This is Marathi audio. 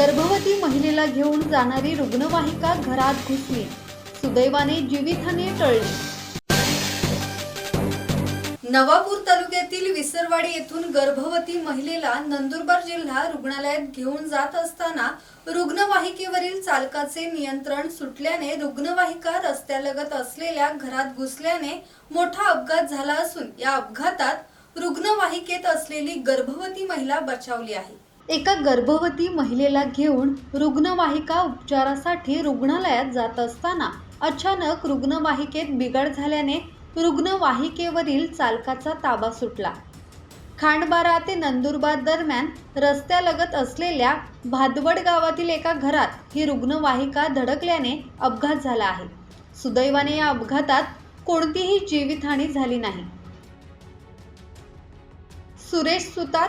गर्भवती महिलेला घेऊन जाणारी रुग्णवाहिका घरात घुसली. सुदैवाने जीवितहानी टळली. नवापूर तालुक्यातील विसरवाडी येथून गर्भवती महिलेला नंदुरबार जिल्हा रुग्णालयात घेऊन जात असताना रुग्णवाहिकेवरील चालकाचे नियंत्रण सुटल्याने रुग्णवाहिका रस्त्यालगत असलेल्या घरात घुसल्याने मोठा अपघात झाला असून या अपघातात रुग्णवाहिकेत असलेली गर्भवती महिला बचावली आहे. एका गर्भवती महिलेला घेऊन रुग्णवाहिका उपचारासाठी रुग्णालयात जात असताना अचानक रुग्णवाहिकेत बिघड झाल्याने रुग्णवाहिकेवरील चालकाचा ताबा सुटला. खांडबारा ते नंदुरबार दरम्यान रस्त्यालगत असलेल्या भादवड गावातील एका घरात ही रुग्णवाहिका धडकल्याने अपघात झाला आहे. सुदैवाने या अपघातात कोणतीही जीवितहानी झाली नाही. सुरेश सुतात